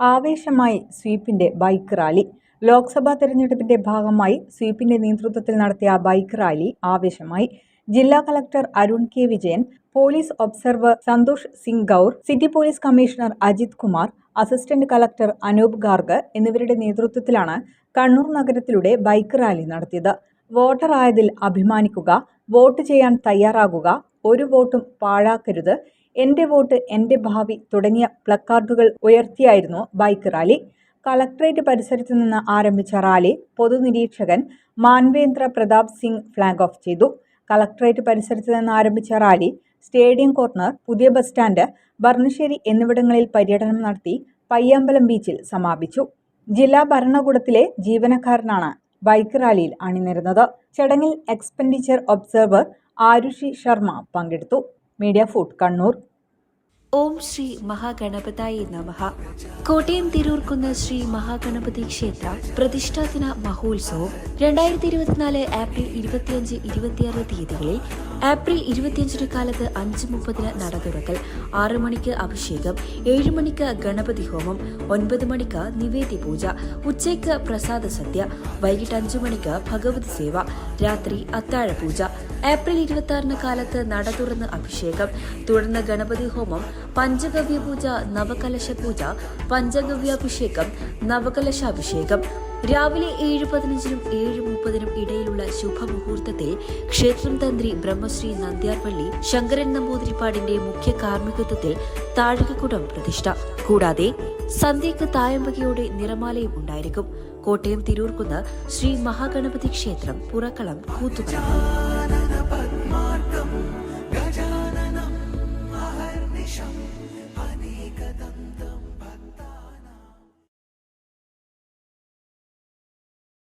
ആവേശമായി സ്വീപിന്റെ bike rally. Lok Sabha തെരഞ്ഞെടുപ്പിന്റെ ഭാഗമായി സ്വീപിന്റെ നേതൃത്വത്തിൽ നടത്തിയ ബൈക്ക് റാലി ആവേശമായി. ജില്ലാ collector Arun K. Vijayan police observer Santosh Singh Gaur city police commissioner Ajith Kumar assistant collector Anoop Garg എന്നിവരുടെ നേതൃത്വത്തിലാണ് കണ്ണൂർ നഗരത്തിലൂടെ ബൈക്ക് റാലി നടത്തിയത്. വോട്ടറായതിൽ അഭിമാനിക്കുക വോട്ട് ചെയ്യാൻ തയ്യാറാകുക ഒരു വോട്ടും പാഴാക്കരുത് എന്റെ വോട്ട് എന്റെ ഭാവി തുടങ്ങിയ പ്ലക്കാർഡുകൾ ഉയർത്തിയായിരുന്നു ബൈക്ക് റാലി. കളക്ട്രേറ്റ് പരിസരത്തു നിന്ന് ആരംഭിച്ച റാലി പൊതുനിരീക്ഷകൻ മാൻവേന്ദ്ര പ്രതാപ് സിംഗ് ഫ്ളാഗ് ഓഫ് ചെയ്തു. കളക്ട്രേറ്റ് പരിസരത്തു നിന്ന് ആരംഭിച്ച റാലി സ്റ്റേഡിയം കോർണർ പുതിയ ബസ് സ്റ്റാൻഡ് ബർണശ്ശേരി എന്നിവിടങ്ങളിൽ പര്യടനം നടത്തി പയ്യാമ്പലം ബീച്ചിൽ സമാപിച്ചു. ജില്ലാ ഭരണകൂടത്തിലെ ജീവനക്കാരനാണ് ബൈക്ക് റാലിയിൽ അണിനിരുന്നത്. ചടങ്ങിൽ എക്സ്പെൻഡിച്ചർ ഒബ്സർവർ ആരുഷി ശർമ്മ പങ്കെടുത്തു. Media food Kannur. ഓം ശ്രീ മഹാഗണപതായി നമഃ. കോട്ടയം തിരൂർക്കുന്ന ശ്രീ മഹാഗണപതി ക്ഷേത്ര പ്രതിഷ്ഠാദിന മഹോത്സവം രണ്ടായിരത്തി ഇരുപത്തിനാല് ഏപ്രിൽ ഇരുപത്തിയഞ്ച് ഇരുപത്തിയാറ് തീയതികളിൽ ഏപ്രിൽ ഇരുപത്തിയഞ്ചിന് കാലത്ത് അഞ്ച് മുപ്പതിന് നട തുറക്കൽ ആറ് മണിക്ക് അഭിഷേകം ഏഴ് മണിക്ക് ഗണപതി ഹോമം ഒൻപത് മണിക്ക് നിവേദ്യ പൂജ ഉച്ചയ്ക്ക് പ്രസാദ സദ്യ വൈകിട്ട് അഞ്ചു മണിക്ക് ഭഗവതി സേവ രാത്രി അത്താഴ പൂജ. ഏപ്രിൽ ഇരുപത്തി ആറിന് കാലത്ത് നട തുറന്ന് അഭിഷേകം തുടർന്ന് ഗണപതി ഹോമം പഞ്ചഗവ്യ പൂജ നവകലശ പൂജ പഞ്ചഗവ്യാഭിഷേകം നവകലശാഭിഷേകം. രാവിലെ ഏഴ് പതിനഞ്ചിനും ഏഴ് മുപ്പതിനും ഇടയിലുള്ള ശുഭമുഹൂർത്തത്തിൽ ക്ഷേത്രം തന്ത്രി ബ്രഹ്മശ്രീ നന്ദ്യാർപള്ളി ശങ്കരൻ നമ്പൂതിരിപ്പാടിന്റെ മുഖ്യ കാർമ്മികത്വത്തിൽ താഴികക്കുടം പ്രതിഷ്ഠ. കൂടാതെ സന്ധ്യയ്ക്ക് തായമ്പകയോടെ നിറമാലയും ഉണ്ടായിരിക്കും. കോട്ടയം തിരൂർക്കുന്ന് ശ്രീ മഹാഗണപതി ക്ഷേത്രം പുറക്കളം കൂത്തുകട